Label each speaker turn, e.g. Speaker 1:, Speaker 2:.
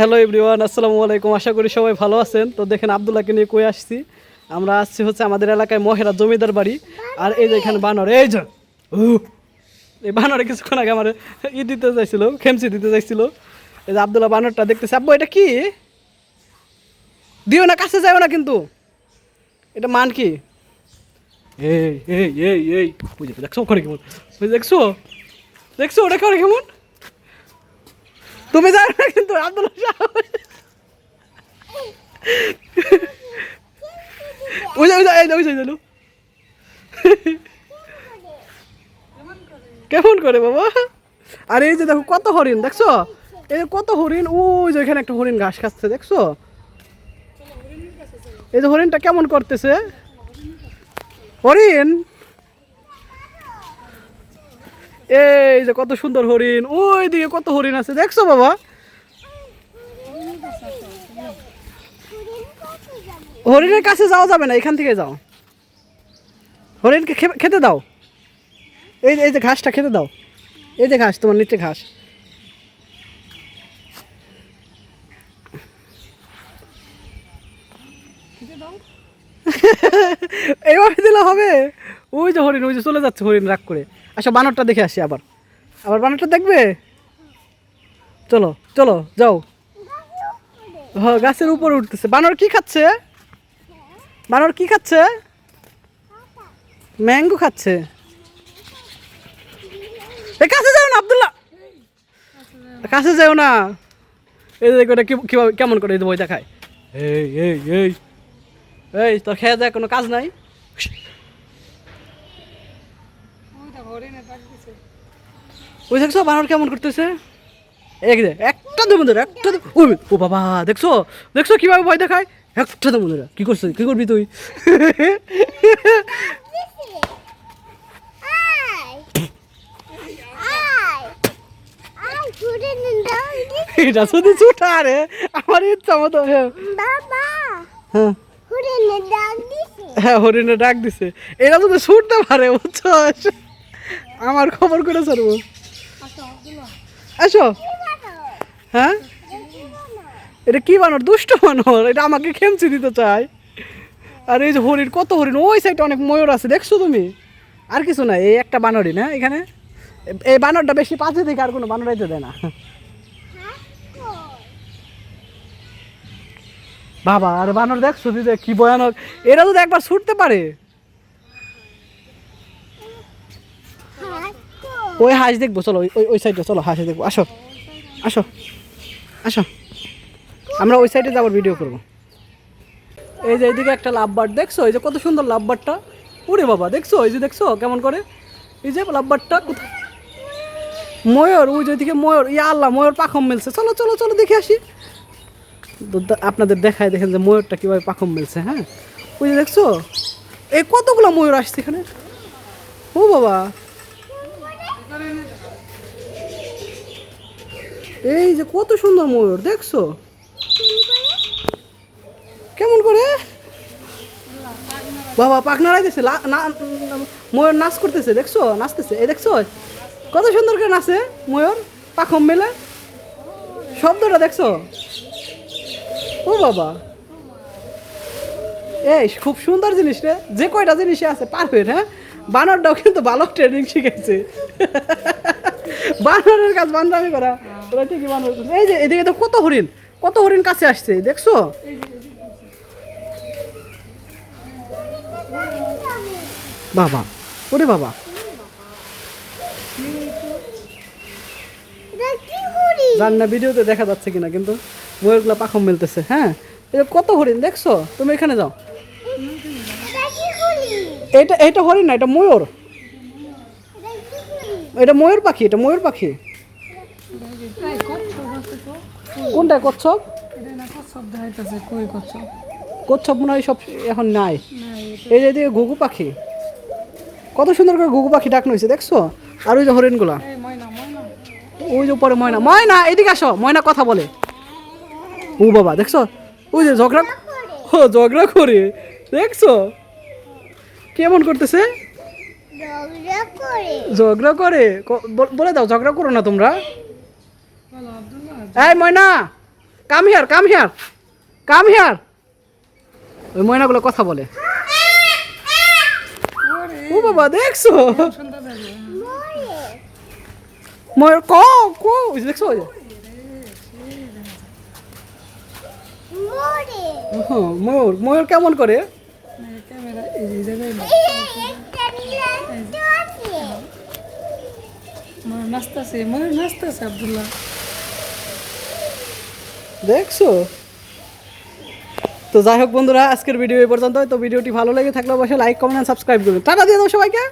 Speaker 1: Hello everyone আসসালামু আলাইকুম। আশা করি সবাই ভালো আছেন। তো দেখেন আবদুল্লাহকে নিয়ে কই আসছি? আমরা আসছি হচ্ছে আমাদের এলাকায় মহেরা জমিদার বাড়ি। আর এই যে এখানে বানর, এই যে এই বানরে কিছুক্ষণ আগে আমার ই দিতে চাইছিল, খেমচি দিতে চাইছিল। এই যে আবদুল্লাহ বানরটা দেখতেছে। আব্বু, এটা কি? দিও না, কাছে যাও না কিন্তু। এটা মান কি? এই এই এই এই দেখছ করে কেমন? দেখছ? দেখছ, ওটা কেমন? তুমি যাও না কিন্তু আব্দুল্লাহ যাও। ওই ওই যে এই যে, ওই যে, ওই যে, লো। কেমন করে বাবা? আর এই যে দেখো কত হরিণ দেখছ? এই যে কত হরিণ ওই যে এখানে একটা হরিণ ঘাস খাচ্ছে দেখছ? এই যে হরিণটা কেমন করতেছে? হরিণ? এই যে কত সুন্দর হরিণ ওই দিকে কত হরিণ আছে, দেখছ বাবা? হরিণের কাছে যাওয়া যাবে না, এখান থেকে যাও। হরিণকে খেতে দাও। এই এই যে ঘাসটা খেতে দাও। এই যে ঘাস, তোমার নিচে ঘাস। এইভাবে দিলে হবে? ওই যে হরিণ, ওই যে চলে যাচ্ছে হরিণ, রাগ করে। আচ্ছা বানরটা দেখে আসি আবার। আবার বানরটা দেখবে? চলো চলো যাও। হ্যাঁ গাছের উপরে উঠতেছে। বানর কি খাচ্ছে? বানর কি খাচ্ছে? ম্যাঙ্গো খাচ্ছে। এ কাছে যাও না আব্দুল্লাহ। কাছে যাও না। এই যে এটা কি- কীভাবে কেমন করে বই দেখায়। এই এই এই। এই তোর খেয়ে দেয় কোনো কাজ নাই? ওই দেখছ, বানর কেমন করতেছে? এক দে একটা দেবো ধরে একটা দে ও বাবা, দেখছ? দেখছ কীভাবে ভয় দেখায়? একটা দেবো ধরে কি করছিস কি করবি তুই? এটা শুধু ছুটা আমার হ্যাঁ। হ্যাঁ। হ্যাঁ হরিণে ডাক দিছে। এরা ছুটতে পারে আমার খবর করে ছাড়বো। আসো হ্যাঁ? এটা কি বানর? দুষ্ট বানর। এটা আমাকে খেমচি দিতে চায়। আর এই যে হরিণ, কত হরিণ? ওই সাইডে অনেক ময়ূর আছে, দেখছ তুমি? আর কিছু না এই একটা বানরই, না, এখানে? এই বানরটা বেশি পাশে থেকে আর কোনো বানর আইতে দেয় না। বাবা, আর বানর দেখছ দিদি কি ভয়ানক। এরা যদি একবার ছুটতে পারে ওই হাঁস দেখব, চলো, ওই- ওই সাইডে চলো, হাঁস দেখব। আসো আসো আসো। আমরা ওই সাইডে যাবার ভিডিও করব। এই যে এইদিকে একটা লাভবার, দেখছ? এই যে কত সুন্দর লাভবারটা। ওরে বাবা, দেখছ? এই যে দেখছ? কেমন করে? এই যে লাভবারটা কোথায়? ময়ূর, ওই যে ওইদিকে ময়ূর। ইয়া আল্লাহ, ময়ূর পাখম মেলছে। চলো চলো চলো, দেখে আসি। আপনাদের দেখায় দেখেন যে ময়ূরটা কীভাবে পাখম মেলছে হ্যাঁ? ওই যে দেখছ? এই কতগুলো ময়ূর আসছে এখানে? ও বাবা। এই যে কত সুন্দর ময়ূর, দেখছ? কেমন করে? বাবা পাক নাড়াইতেছে, লা- না না- ময়ূর নাচ করতেছে, দেখছ? নাচতেছে, এই দেখছ? কত সুন্দর করে নাচে ময়ূর, পাখম মেলে। শব্দটা দেখছ? ও বাবা। এই, খুব সুন্দর জিনিস রে। যে কয়টা জিনিসই আছে পারফেক্ট হ্যাঁ? বানরটাও কিন্তু ভালো ট্রেনিং শিখেছে। বানরের কাজ বান্দামি করা। ওরা ঠিকই বানর এই যে এদিকে তো কত হরিণ কত হরিণ কাছে আসছে, দেখছ? বাবা, ওরে বাবা। জান না ভিডিওতে দেখা যাচ্ছে কিনা, কিন্তু ময়ূরগুলো পাখম মেলতেছে হ্যাঁ? যে কত হরিণ, দেখছ? তুমি এখানে যাও। এটা এটা হরিণ না, এটা ময়ূর। এটা ময়ূর পাখি, এটা ময়ূর পাখি। কোনটা কচ্ছপ? কচ্ছপ মনে হয় সব এখন নাই। এই যে ঘুঘু পাখি। কত সুন্দর করে ঘুঘু পাখি ডাকনো হয়েছে দেখছ? আর ওই যে হরিণগুলা। ওই যে উপরে ময়না। ময়না এদিকে আসো ময়না কথা বলে। ও বাবা দেখছ? ওই যে ঝগড়া ও ঝগড়া করে। দেখছ? কেমন করতেছে? ঝগড়া করে। বলে দাও ঝগড়া করো না তোমরা। এই ময়না come here come here come here ওই ময়নাগুলো কথা বলে। ও বাবা দেখছ? ময়ূর ক ক দেখছ? হ্যাঁ, ময়ূর ময়ূর কেমন করে?
Speaker 2: ময়ূর নাচতেছে ময়ূর নাচতেছে আব্দুল্লাহ।
Speaker 1: দেখছ? তো যাই হোক বন্ধুরা, আজকের ভিডিও এই পর্যন্ত তো ভিডিওটি ভালো লেগে থাকলে অবশ্যই লাইক কমেন্ট সাবস্ক্রাইব করুন টাটা দিয়ে দাও সবাইকে।